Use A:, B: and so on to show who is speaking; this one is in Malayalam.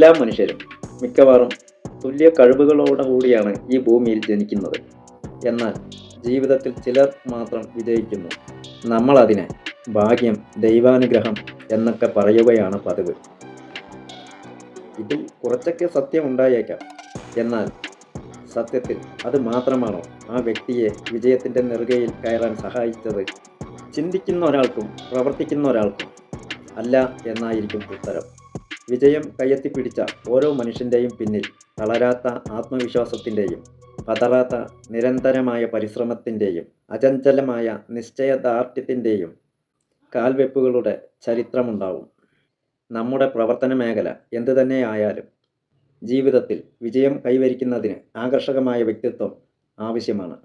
A: എല്ലാ മനുഷ്യരും മിക്കവാറും തുല്യ കഴിവുകളോടുകൂടിയാണ് ഈ ഭൂമിയിൽ ജനിക്കുന്നത്. എന്നാൽ ജീവിതത്തിൽ ചിലർ മാത്രം വിജയിക്കുന്നു. നമ്മളതിനെ ഭാഗ്യം ദൈവാനുഗ്രഹം എന്നൊക്കെ പറയുകയാണ് പതിവ്. ഇതിൽ കുറച്ചൊക്കെ സത്യം ഉണ്ടായേക്കാം. എന്നാൽ സത്യത്തിൽ അത് മാത്രമാണോ ആ വ്യക്തിയെ വിജയത്തിന്റെ നെറുകയിൽ കയറാൻ സഹായിച്ചത്? ചിന്തിക്കുന്ന ഒരാൾക്കും പ്രവർത്തിക്കുന്ന ഒരാൾക്കും അല്ല എന്നായിരിക്കും ഉത്തരം. വിജയം കയ്യെത്തിപ്പിടിച്ച ഓരോ മനുഷ്യന്റെയും പിന്നിൽ തളരാത്ത ആത്മവിശ്വാസത്തിന്റെയും പതറാത്ത നിരന്തരമായ പരിശ്രമത്തിന്റെയും അചഞ്ചലമായ നിശ്ചയദാർഢ്യത്തിന്റെയും കാൽവെപ്പുകളുടെ ചരിത്രമുണ്ടാവും. നമ്മുടെ പ്രവർത്തന മേഖല എന്തു തന്നെയായാലും ജീവിതത്തിൽ വിജയം കൈവരിക്കുന്നതിന് ആകർഷകമായ വ്യക്തിത്വം ആവശ്യമാണ്.